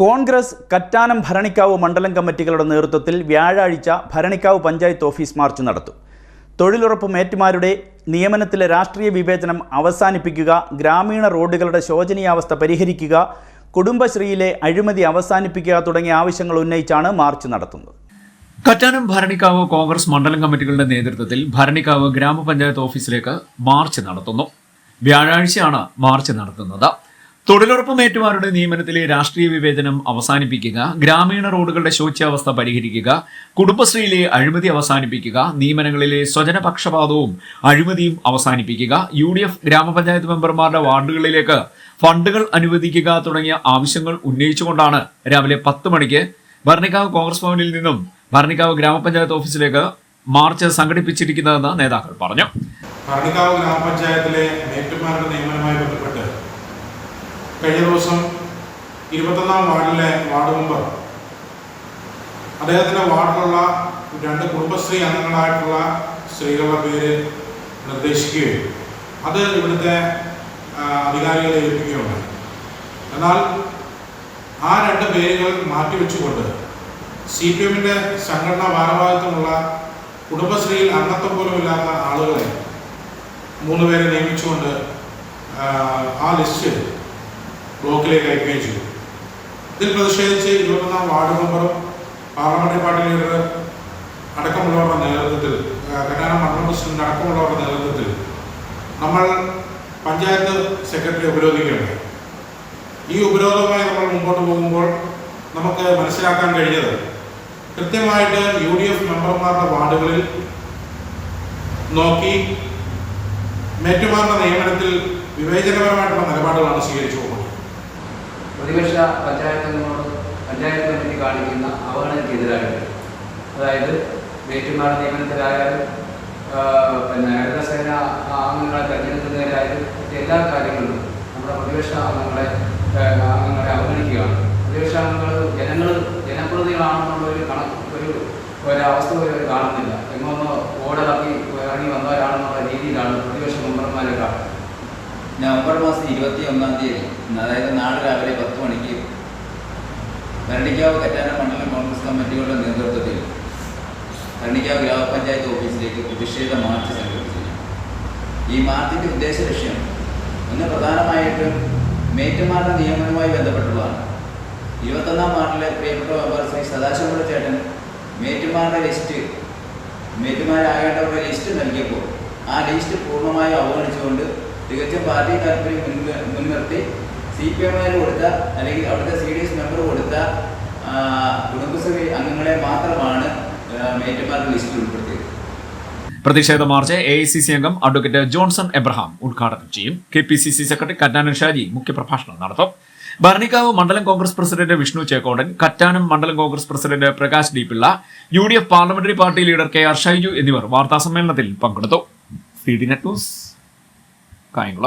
കോൺഗ്രസ് കറ്റാനം ഭരണിക്കാവ് മണ്ഡലം കമ്മിറ്റികളുടെ നേതൃത്വത്തിൽ വ്യാഴാഴ്ച ഭരണിക്കാവ് പഞ്ചായത്ത് ഓഫീസ് മാർച്ച് നടത്തും. തൊഴിലുറപ്പ് മേറ്റുമാരുടെ നിയമനത്തിലെ രാഷ്ട്രീയ വിവേചനം അവസാനിപ്പിക്കുക ഗ്രാമീണ റോഡുകളുടെ ശോചനീയാവസ്ഥ പരിഹരിക്കുക കുടുംബശ്രീയിലെ അഴിമതി അവസാനിപ്പിക്കുക തുടങ്ങിയ ആവശ്യങ്ങൾ ഉന്നയിച്ചാണ് മാർച്ച് നടത്തുന്നത്. കറ്റാനം ഭരണിക്കാവ് കോൺഗ്രസ് മണ്ഡലം കമ്മിറ്റികളുടെ നേതൃത്വത്തിൽ ഭരണിക്കാവ് ഗ്രാമപഞ്ചായത്ത് ഓഫീസിലേക്ക് മാർച്ച് നടത്തുന്നു. വ്യാഴാഴ്ചയാണ് മാർച്ച് നടത്തുന്നത്. തൊഴിലുറപ്പ് മേറ്റുമാരുടെ നിയമനത്തിലെ രാഷ്ട്രീയ വിവേചനം അവസാനിപ്പിക്കുക ഗ്രാമീണ റോഡുകളുടെ ശോച്യാവസ്ഥ പരിഹരിക്കുക കുടുംബശ്രീയിലെ അഴിമതി അവസാനിപ്പിക്കുക നിയമനങ്ങളിലെ സ്വജനപക്ഷപാതവും അഴിമതിയും അവസാനിപ്പിക്കുക യു ഡി എഫ് ഗ്രാമപഞ്ചായത്ത് മെമ്പർമാരുടെ വാർഡുകളിലേക്ക് ഫണ്ടുകൾ അനുവദിക്കുക തുടങ്ങിയ ആവശ്യങ്ങൾ ഉന്നയിച്ചുകൊണ്ടാണ് രാവിലെ പത്ത് മണിക്ക് ഭരണിക്കാവ് കോൺഗ്രസ് ഭവനിൽ നിന്നും ഭരണിക്കാവ് ഗ്രാമപഞ്ചായത്ത് ഓഫീസിലേക്ക് മാർച്ച് സംഘടിപ്പിച്ചിരിക്കുന്നതെന്ന് നേതാക്കൾ പറഞ്ഞു. ഭരണിക്കാവ് ഗ്രാമപഞ്ചായത്തിലെ മേറ്റുമാരുടെ കഴിഞ്ഞ ദിവസം ഇരുപത്തൊന്നാം വാർഡിലെ വാർഡ് മെമ്പർ അദ്ദേഹത്തിന്റെ വാർഡിലുള്ള രണ്ട് കുടുംബശ്രീ അംഗങ്ങളായിട്ടുള്ള സ്ത്രീകളുടെ പേര് നിർദ്ദേശിക്കുകയും അത് ഇവിടുത്തെ അധികാരികളെ ഏൽപ്പിക്കുകയുണ്ടായി. എന്നാൽ ആ രണ്ട് പേരുകൾ മാറ്റിവെച്ചുകൊണ്ട് സി പി എമ്മിന്റെ സംഘടനാ ഭാരവാഹിത്വമുള്ള കുടുംബശ്രീയിൽ അംഗത്വം പോലും ഇല്ലാത്ത ആളുകളെ മൂന്ന് പേരെ നിയമിച്ചുകൊണ്ട് ആ ലിസ്റ്റ് ബ്ലോക്കിലേക്ക് അയക്കുകയും ചെയ്തു. ഇതിൽ പ്രതിഷേധിച്ച് ഇരുപത്തൊന്നാം വാർഡ് മെമ്പറും പാർലമെന്ററി പാർട്ടി ലീഡർ അടക്കമുള്ളവരുടെ നേതൃത്വത്തിൽ കല്യാണ മണ്ഡലം പ്രസിഡന്റ് അടക്കമുള്ളവരുടെ നേതൃത്വത്തിൽ നമ്മൾ പഞ്ചായത്ത് സെക്രട്ടറി ഉപരോധിക്കുകയുണ്ട് ഈ ഉപരോധവുമായി നമ്മൾ മുമ്പോട്ട് പോകുമ്പോൾ നമുക്ക് മനസ്സിലാക്കാൻ കഴിഞ്ഞത് കൃത്യമായിട്ട് യു ഡി എഫ് മെമ്പർമാരുടെ വാർഡുകളിൽ നോക്കി മേറ്റുമാരുടെ നിയമനത്തിൽ വിവേചനപരമായിട്ടുള്ള നിലപാടുകളാണ് സ്വീകരിച്ചു പോകുന്നത്. പ്രതിപക്ഷ പഞ്ചായത്ത് അംഗങ്ങളോട് പഞ്ചായത്ത് കമ്മിറ്റി കാണിക്കുന്ന അവഗണനയ്ക്കെതിരായിട്ട് അതായത് വേറ്റുമാർ നിയമനത്തിലായാലും പിന്നെ ഹരിതസേന അംഗങ്ങളെ തെരഞ്ഞെടുക്കുന്നതിലായാലും മറ്റ് എല്ലാ കാര്യങ്ങളും നമ്മുടെ പ്രതിപക്ഷ അംഗങ്ങളെ അംഗങ്ങളെ അവഗണിക്കുകയാണ്. പ്രതിപക്ഷ അംഗങ്ങൾ ജനങ്ങൾ ജനപ്രതിനിധികളാണെന്നുള്ള ഒരു കണക്ക് ഒരു ഒരവസ്ഥ പോലും കാണുന്നില്ല. എങ്ങൊന്ന് ഓടിറങ്ങി ഇറങ്ങി വന്നവരാണെന്നുള്ള രീതിയിലാണ് പ്രതിപക്ഷ മെമ്പർമാരെ കാണുന്നത് നവംബർ മാസം ഇരുപത്തി ഒന്നാം തീയതി അതായത് നാളെ രാവിലെ പത്ത് മണിക്ക് ഭരണിക്കാവ് കറ്റാന മണ്ഡലം കോൺഗ്രസ് കമ്മിറ്റികളുടെ നേതൃത്വത്തിൽ ഭരണിക്കാവ് ഗ്രാമപഞ്ചായത്ത് ഓഫീസിലേക്ക് പ്രതിഷേധ മാർച്ച് സംഘടിപ്പിച്ചു. ഈ മാർച്ചിന്റെ ഉദ്ദേശ ലക്ഷ്യം ഒന്ന് പ്രധാനമായിട്ടും മേറ്റുമാരുടെ നിയമനവുമായി ബന്ധപ്പെട്ടുള്ളതാണ്. ഇരുപത്തൊന്നാം വാർഡിലെ പ്രിയപ്പെട്ട മെമ്പർ ശ്രീ സദാശിവമുള്ള ചേട്ടൻ മേറ്റുമാരുടെ ലിസ്റ്റ് മേറ്റുമാരാകേണ്ടവരുടെ ലിസ്റ്റ് നൽകിയപ്പോൾ ആ ലിസ്റ്റ് പൂർണമായും അവഗണിച്ചുകൊണ്ട് തികച്ചും പാർട്ടി താല്പര്യം മുൻനിർത്തി സി പി എമാർ കൊടുത്ത അല്ലെങ്കിൽ അവിടുത്തെ സി ഡി എസ് മെമ്പർ കൊടുത്ത കുടുംബശ്രീ അംഗങ്ങളെ മാത്രമാണ് മേറ്റുമാരുടെ ലിസ്റ്റിൽ ഉൾപ്പെടുത്തിയത്. പ്രതിഷേധ march A I C C അംഗം അഡ്വക്കേറ്റ് ജോൺസൺ എബ്രഹാം ഉദ്ഘാടനം ചെയ്യും. K P C C secretary Kattanan Shaji മുഖ്യപ്രഭാഷണം നടത്തും. ഭരണിക്കാവ് മണ്ഡലം കോൺഗ്രസ് പ്രസിഡന്റ് വിഷ്ണു ചേക്കോടൻ കറ്റാനം മണ്ഡലം Congress president Prakash D Pillai U D F parliamentary party leader K R Shaiju എന്നിവർ വാർത്താസമ്മേളനത്തിൽ പങ്കെടുത്തു.